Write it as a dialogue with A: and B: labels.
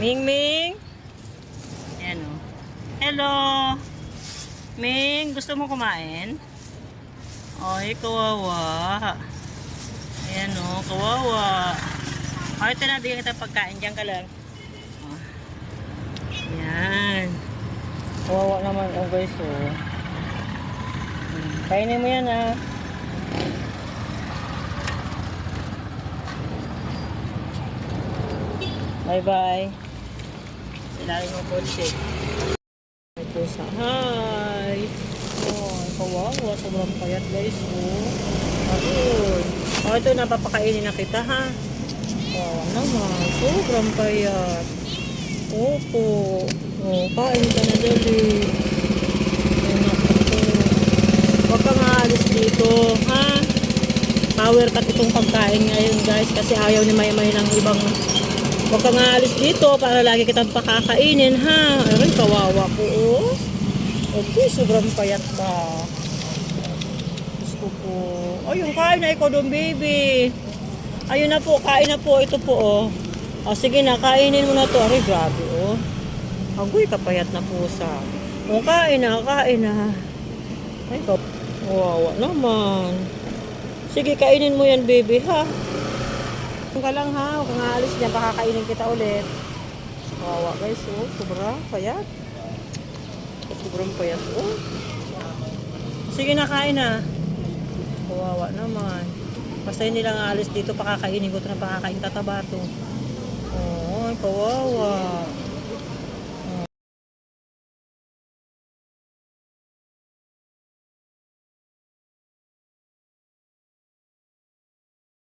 A: Ming Ming. Ayan o. Hello. Ming, gusto mo kumain? Ay, kawawa. Ayan o, kawawa. Ay, ito na, bigyan kita pagkain. Diyan ka lang. Oh. Ayan. Kawawa naman oh guys oh. Hmm, Kainin mo yan ah. Bye bye. Ilalim po siya. Ito sa hi. Oh, kawawa. Sobrang payat guys oh. Ayun. Oh, ito napapakainin na kita ha. Oh, naman. Sobrang payat. Opo. Oh, kain ka na dali. Huwag kang aalis dito, ha? Power cut itong pagkain ngayon, guys, kasi ayaw ni Maymay ng ibang... Huwag kang aalis dito para lagi kitang pakakainin, ha? Ayun, kawawa po, oh. Okay, sobrang payat ka. Gusto po. Ayun, kain na ikaw doon, baby. Ayun na po, kain na po. Ito po, oh. O, sige na, kainin mo na to. Aray, grabe, oh. Agoy, kapayat na pusa. O, kain na, kain na. Ay, kap... Wawa naman. Sige, kainin mo yan, baby, ha? Huwag ka lang, ha? Kang aalis niya. Baka kainin kita ulit. Wawa, guys, oh. Sobra, payat. Sobrang payat, oh. Sige na, kain na. Kawawa naman. Basta hindi lang aalis dito, pakakainin ko ito na pakakain tataba to. Oo, kawawa.